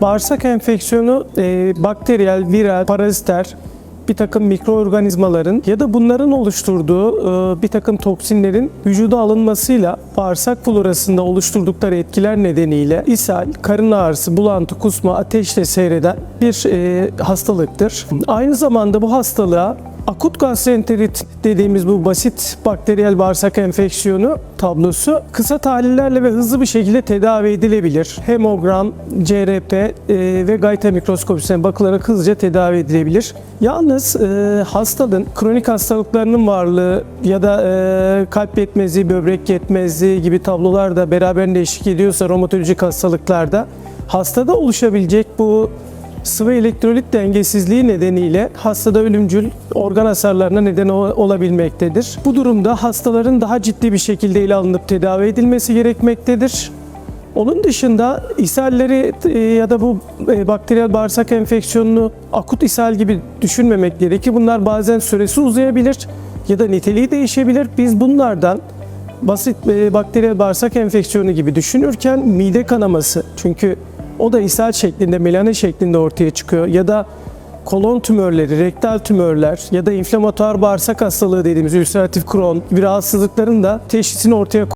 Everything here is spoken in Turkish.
Bağırsak enfeksiyonu e, bakteriyel, viral, paraziter, bir takım mikroorganizmaların ya da bunların oluşturduğu e, bir takım toksinlerin vücuda alınmasıyla bağırsak florasında oluşturdukları etkiler nedeniyle ishal, karın ağrısı, bulantı, kusma, ateşle seyreden bir e, hastalıktır. Aynı zamanda bu hastalığa Akut gastroenterit dediğimiz bu basit bakteriyel bağırsak enfeksiyonu tablosu kısa tahlillerle ve hızlı bir şekilde tedavi edilebilir. Hemogram, CRP e, ve gayta mikroskopisine bakılarak hızlıca tedavi edilebilir. Yalnız e, hastalığın kronik hastalıklarının varlığı ya da e, kalp yetmezliği, böbrek yetmezliği gibi tablolar da beraberinde eşlik ediyorsa romatolojik hastalıklarda hastada oluşabilecek bu sıvı elektrolit dengesizliği nedeniyle hastada ölümcül organ hasarlarına neden ol- olabilmektedir. Bu durumda hastaların daha ciddi bir şekilde ele alınıp tedavi edilmesi gerekmektedir. Onun dışında ishalleri e, ya da bu e, bakteriyel bağırsak enfeksiyonunu akut ishal gibi düşünmemek gerekir. Bunlar bazen süresi uzayabilir ya da niteliği değişebilir. Biz bunlardan basit e, bakteriyel bağırsak enfeksiyonu gibi düşünürken mide kanaması çünkü o da ishal şeklinde, melane şeklinde ortaya çıkıyor. Ya da kolon tümörleri, rektal tümörler ya da inflamatuar bağırsak hastalığı dediğimiz ülseratif Crohn gibi rahatsızlıkların da teşhisini ortaya